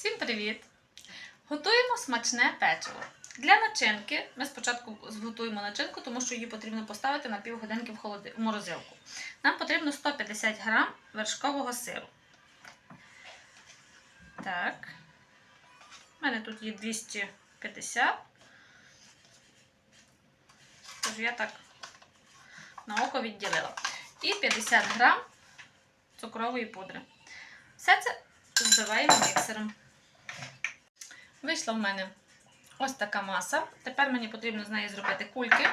Всім привіт! Готуємо смачне печиво. Для начинки ми спочатку зготуємо начинку, тому що її потрібно поставити на півгодинки в, морозилку. Нам потрібно 150 грам вершкового сиру. Так. У мене тут є 250. Тож я так на око відділила. І 50 грам цукрової пудри. Все це збиваємо міксером. Вийшла в мене ось така маса. Тепер мені потрібно з неї зробити кульки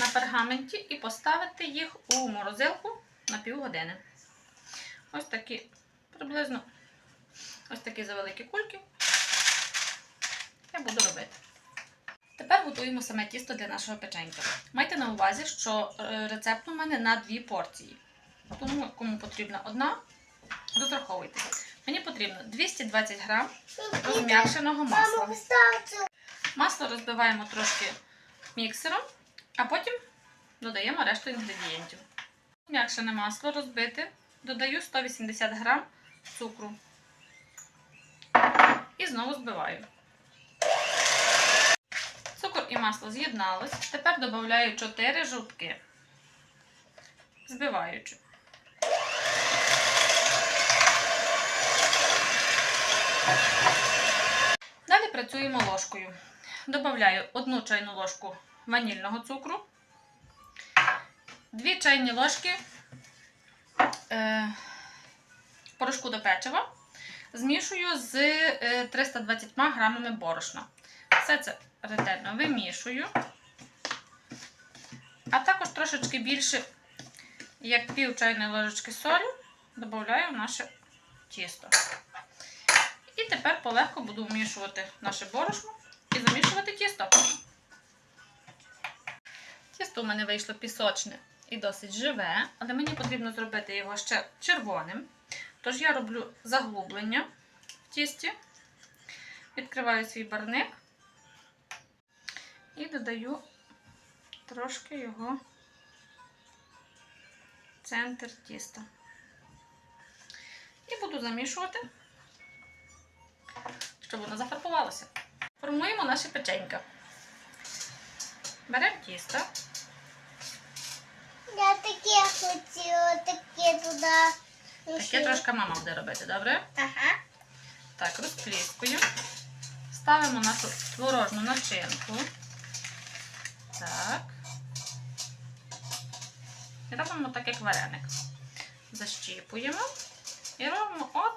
на пергаменті і поставити їх у морозилку на півгодини. Ось такі приблизно ось такі завеликі кульки. Я буду робити. Тепер готуємо саме тісто для нашого печенька. Майте на увазі, що е, рецепт у мене на дві порції. Тому, кому потрібна одна, розраховуйте. Мені потрібно 220 грам розм'якшеного масла. Масло розбиваємо трошки міксером, а потім додаємо решту інгредієнтів. М'якшене масло розбите, додаю 180 грам цукру. І знову збиваю. Цукор і масло з'єдналось. Тепер додаю 4 жовтки. Збиваючи. Далі працюємо ложкою. Добавляю 1 чайну ложку ванільного цукру, 2 чайні ложки е, порошку до печива. Змішую з е, 320 грамами борошна. Все це ретельно вимішую. А також трошечки більше, як пів чайної ложечки солі, додаю в наше тісто. Тепер полегко буду вмішувати наше борошно і замішувати тісто. Тісто у мене вийшло пісочне і досить живе, але мені потрібно зробити його ще червоним. Тож я роблю заглублення в тісті, відкриваю свій барник і додаю трошки його центр тіста. І буду замішувати щоб воно зафарбувалося. Формуємо наші печенька. Беремо тісто, Я таке хотіла, таке туди. таке трошки мама буде робити, добре? Ага. Так, розпліскуємо. Ставимо нашу творожну начинку. Так. І робимо так, як вареник. Защіпуємо і робимо от